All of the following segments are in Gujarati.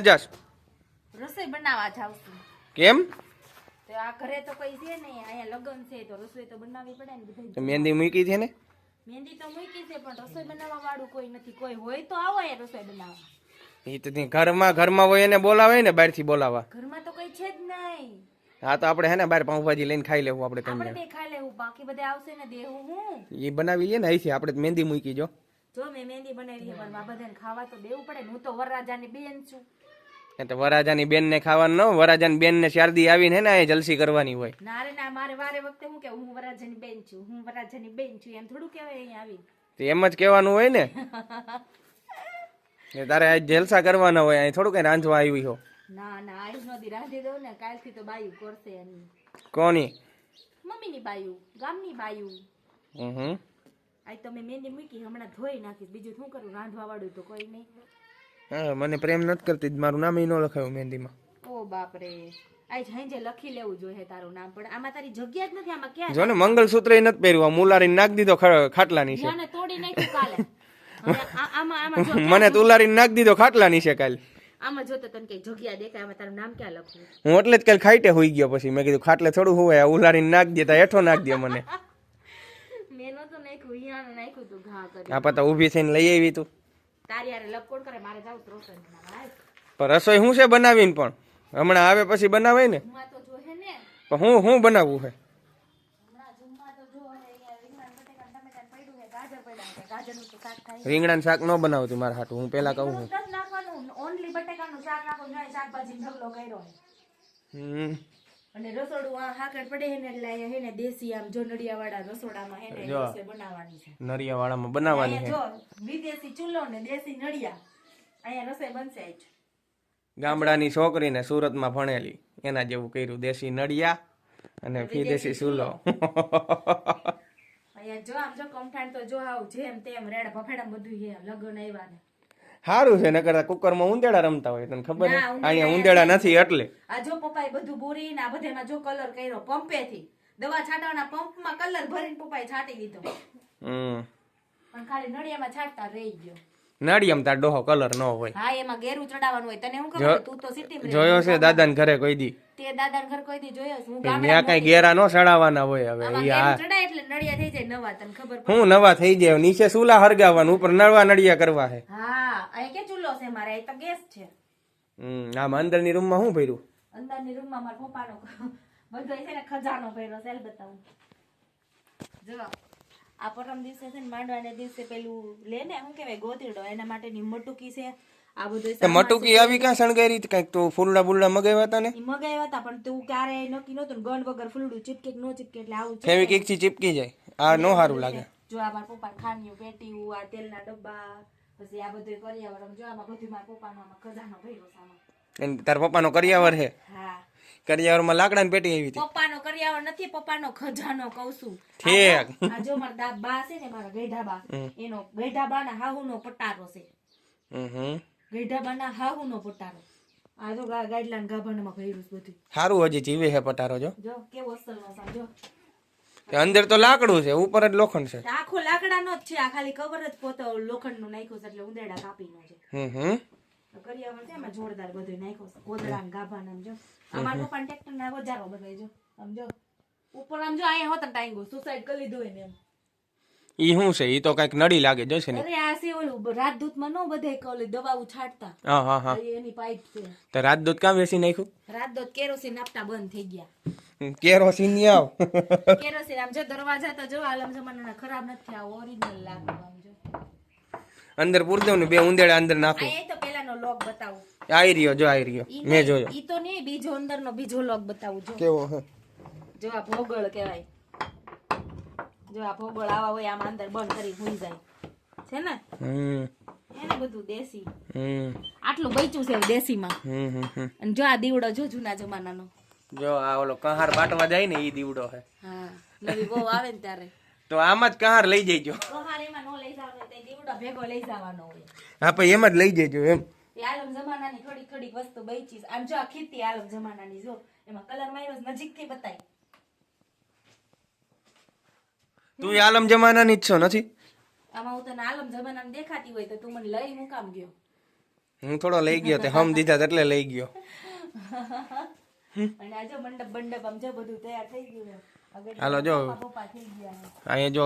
જાસ રસોઈ બનાવવા જાવ છું. કેમ? તો આ ઘરે તો કઈ છે નહીં અહીંયા લગ્ન છે તો રસોઈ તો બનાવવી પડે ને તો બધાય મહેંદી મૂકી છે ને? મહેંદી તો મૂકી છે પણ રસોઈ બનાવવા વાળું કોઈ નથી. કોઈ હોય તો આવો અહીંયા રસોઈ બનાવવા. એ તો ત્યાં ઘરમાં ઘરમાં હોય એને બોલાવે ને બહારથી બોલાવા. ઘરમાં તો કઈ છે જ નહીં. હા તો આપણે હે ને બહાર પાઉંભાજી લઈને ખાઈ લેવું આપણે ત્રણ આપણે બે ખાઈ લેવું બાકી બધે આવશે ને દેવું હું. જણ એ બનાવી લઈએ ને અહીંથી આપણે તો મહેંદી મૂકી જો. જો મેં મહેંદી બનાવી છે પણ આ બધાને ખાવા તો દેવું પડે ને. હું તો વરરાજાની બેન છું. એ તો વરાજાની ખાવાનું ન હોય. વરાજાની બેનને શારદી આવીને ને એ જલસી કરવાની હોય. ના રે ના મારે વારે વખતે હું કે હું વરાજાની બેન છું હું વરાજાની બેન છું એમ થોડું કહેવાય અહીં આવી તો એમ જ કહેવાનું હોય ને. એ તારે આજે જલસા કરવાના હોય અહીં થોડું કઈ રાંધવા આવી હો. ના ના આજ નદી રાંધી દઉં ને કાલથી તો બાયું કરશે એની કોની? મમ્મીની બાયું ગામની બાયું. હમ હમ. આજ તો મેં મહેંદી મૂકી હમણાં ધોઈ નાખીશ. બીજું શું કરું રાંધવા વાળું તો કોઈ નહીં. હા મને પ્રેમ નથી કરતી. મારું નામ ન લખાયું મહેંદીમાં. ઓ બાપ રે આજ હાંજે લખી લેવું જોઈએ તારું નામ પણ આમાં તારી જગ્યા જ નથી આમાં ક્યાં જો ને મંગલસૂત્ર નથી પહેર્યું. મુલારી નાખ દીધો ખાટલાની છે. મને તોડી નાખ્યું કાલે. આમાં આમાં મને તુલારી નાખ દીધો ખાટલાની છે કાલ. આમાં જો તો તને કઈ જગ્યા દેખાય આમાં તારું નામ ક્યાં લખવું? હું એટલે જ કાલ ખાઈટે હોઈ ગયો પછી. મેં કીધું ખાટલે થોડું હોય ઉલારી નાખ દે તા હેઠો નાખ દે મને. મેં નતું નાખ્યું હિયાનું નાખ્યું તું ઘા કરી. આ પતા ઊભી થઈને લઈ આવી તું. તારી યાર લપકોડ કરે? મારે જાવ રસોઈ પણ રસોઈ શું છે બનાવીને પણ? હમણાં આવે પછી બનાવે ને? પણ હું શું બનાવવું છે હમણાં જમવા તો જો હવે અહીંયા રીંગણા શાક રીંગણાનું શાક ન બનાવતી મારા હાટું. હું પેલા કહું છું. ઓનલી બટેકાનું શાક નાખો જો શાકભાજી ઢગલો કર્યો હમ. અને રસોડું આ હાકર પડે હે ને એટલે અહીંયા હે ને દેશી આમ જો નડિયાવાળા રસોડામાં હે ને બનાવવાની છે. છે વિદેશી ચૂલો ને દેશી નડિયા અહીંયા રસોઈ બનશે આજ ગામડાની છોકરીને સુરતમાં ભણેલી. એના જેવું કર્યું દેશી નડિયા અને વિદેશી ચૂલો. અહીંયા જો આમ જો કમઠાણ તો જો આવ જેમ તેમ રેડ ભફેડા બધું છે લગન આવ્યા ને. સારું છે નકર કુકરમાં ઉંદેડા રમતા હોય તને ખબર અહીંયા ઉંદેડા નથી એટલે. આ જો પપ્પાએ બધું બોરી ને આ બધામાં જો કલર કર્યો પંપેથી. દવા છાંટવાના પંપમાં કલર ભરીને પપ્પાએ છાંટી દીધો. હમ. પણ ખાલી નળિયામાં છાંટતા રહી ગયો. નડિયામાં તાર ડોહો કલર ન હોય. હા એમાં ઘેરું ચડાવવાનું હોય. તને હું ખબર તું તો સિટી જોયો છે દાદાને ઘરે કોઈ દી. તે દાદા ઘર કોઈ દી જોયો હું ત્યાં કઈ ઘેરા નો ચડાવવાના હોય હવે. આ ચડાય એટલે નળિયા થઈ જાય નવા તને ખબર હું નવા થઈ જાય નીચે સુલા હરગાવાનું ઉપર નળવા નળિયા કરવા છે. હા અહીંયા કે ચૂલો છે મારે? અહીં તો ગેસ છે. હમ આમ અંદરની રૂમમાં શું ભર્યું? અંદરની રૂમમાં મારા પપ્પાનો બધો છે ને ખજાનો ભર્યો સેલ બતાવું. જો આ પરમ દિવસે છે ને માંડવાને દિવસે પેલું લે ને શું કહેવાય ગોતીડો. એના માટેની મટુકી છે. આ બધું મટુકી આવી ક્યાં શણગારી કંઈક તો ફૂલડા બુલડા મગાવ્યા હતા ને? મગાવ્યા હતા પણ તું ક્યારે નક્કી નહોતું ગણ વગર ફૂલડું ચીપકે નો ચીપકે એટલે આવું ફેવિકિકથી ચીપકી જાય. આ નો સારું લાગે. જો આ મારા પપ્પા ખાંડ્યું પેટીયું આ તેલના ડબ્બા પછી આ બધું કરિયાવર. જો આમાં બધું મારા પપ્પાનો આમાં ખજાનો ભર્યો છે તાર પપ્પાનો કરિયાવર છે? કરિયાવરમાં લાકડાની પેટી આવી હતી. પપ્પાનો કરિયાવર નથી પપ્પાનો ખજાનો કહું છું. ઠીક. આ જો મારા દા બા છે ને મારા ગઈઢા બા એનો ગઈઢા બાના હાહુનો પટારો છે. હમ. ગઈઢા બાના હાહુનો પટારો. આ જો ગા- ગાભાનામાં ભર્યું છે બધું. સારું હજી જીવે છે પટારો જો. જો કેવો અસલનો કે અંદર તો લાકડું છે ઉપર જ લોખંડ છે. આખો લાકડાનો જ છે આ ખાલી કવર જ પોતો લોખંડનું નાખ્યું છે એટલે ઉંદેડા કાપીનો છે. હમ હમ. કરિયાવર છે એમાં જોરદાર બધું નાખ્યું છે. ને ગાભા ને આમ જો અમારા પપ્પા ટ્રેક્ટર ના વધારો બધાય જો. સમજો ઉપર આમ જો અહીંયા હોત ટાઈંગો સુસાઇડ કરી લીધું એને એમ. ઈ શું છે? ઈ તો કંઈક નડી લાગે જો છે ને. અરે આ છે ઓલું રાજદૂતમાં નો બધે કોલે દવાઓ છાંટતા હા હા હા. એની પાઇપ છે. તો રાજદૂત કામ વેસી નાખ્યું? રાજદૂત કેરોસીન આપતા બંધ થઈ ગયા. કેરોસીનની આવ. કેરોસીન આમ જો દરવાજા તો જો આલમ જમાના ખરાબ નથી આ ઓરિજિનલ લાગે આમ જો. અંદર પૂરદેવ ને બે ઉંદેડા અંદર નાખો. એ તો લોક બતાવું. આઈ રહ્યો જો આઈ રહ્યો. મેં જોયો. ઈ તો નહીં બીજો અંદરનો બીજો લોક બતાવું જો. કેવો હે? જો આ ભોગળ કહેવાય. જો આ ભોગળ આવા હોય આમાં અંદર બંધ કરી હુઈ જાય. છે ને? હમ. એને બધું દેશી. હમ. આટલું બચ્યું છે દેશીમાં. હમ હમ હમ. અને જો આ દીવડો જો જૂના જમાનાનો. જો આ ઓલો કહાર બાટવા જાય ને ઈ દીવડો હે. હા નવી બહુ આવે ને ત્યારે. તો આમ જ કહાર લઈ જઈજો કહાર એમાં નો લઈ જવાનો હોય, તે દીવડો ભેગો લઈ જવાનો હોય. હા પણ એમ જ લઈ જઈજો એમ. એ આલમ જમાનાની થોડીક થોડીક વસ્તુ બચી આમ જો આ ખીતી આલમ જમાનાની જો એમાં કલર માર્યો નજીક નજીકથી બતાય. તું એ આલમ જમાનાની જ છો નથી? આમાં હું તને આલમ જમાનાની દેખાતી હોય તો તું મને લઈ હું કામ ગયો? હું થોડો લઈ ગયો તે હમ દીધા એટલે લઈ ગયો. અને આ જો મંડપ બંડપ આમ જો બધું તૈયાર થઈ ગયું હાલો જો. અહીંયા જો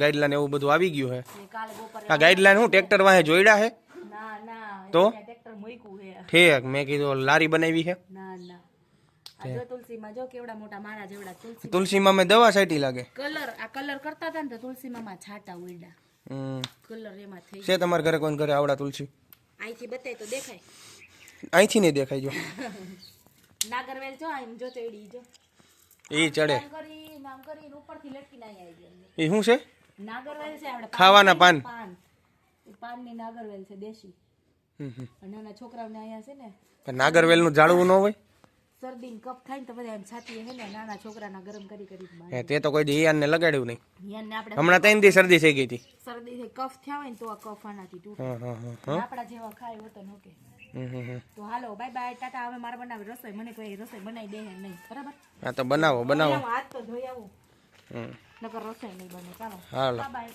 ગાઈડલાઈન એવું બધું આવી ગયું છે. ને આ ગાઈડલાઈન હું ટ્રેક્ટર વાહે જોઈડા છે. તો? ઠીક મેં કીધું લારી બનાવી છે? તુલસીમાં જો કેવડા મોટા મારા જેવડા તુલસી. તુલસીમાં મેં દવા સાઈટી લાગે. કલર આ કલર કરતા હતા ને તો તુલસીમાં માં છાટા હમ. કલર એમાં થઈ છે તમારા ઘરે કોઈ ઘરે આવડા તુલસી? અહીંથી બતાય તો દેખાય. અહીંથી નહીં દેખાય જો. નાગરવેલ જો આમ જો ચડી જો. એ ચડે. કરી નામ કરી ઉપરથી આવી એ શું છે? નાગરવેલ છે આપણે ખાવાના પાન. પાન. પાનની નાગરવેલ છે દેશી. નાના છોકરાઓને અહીંયા છે ને નાગરવેલનું જાળવું ન હોય? શરદી કફ થાય ને તો બધા એમ છાતી હે ને નાના છોકરાના ગરમ કરી કરી તે તો કોઈ દી ઈયાનને લગાડ્યું નહીં. હમણાં ત્રણ દી શરદી થઈ ગઈ હતી. શરદી થઈ કફ થયા હોય ને તો આ કફ આનાથી તૂટે. હા હા હા હા આપણા જેવા ખાય હોતો નો કે. તો હાલો બાય બાય ટાટા હવે મારે બનાવી રસોઈ. મને કોઈ રસોઈ બનાવી દે નહીં. બરાબર? હા તો બનાવો બનાવો. હાથ તો ધોઈ આવું. હમ. નકર રસોઈ નહીં બને. ચાલો. હાલો. બાય.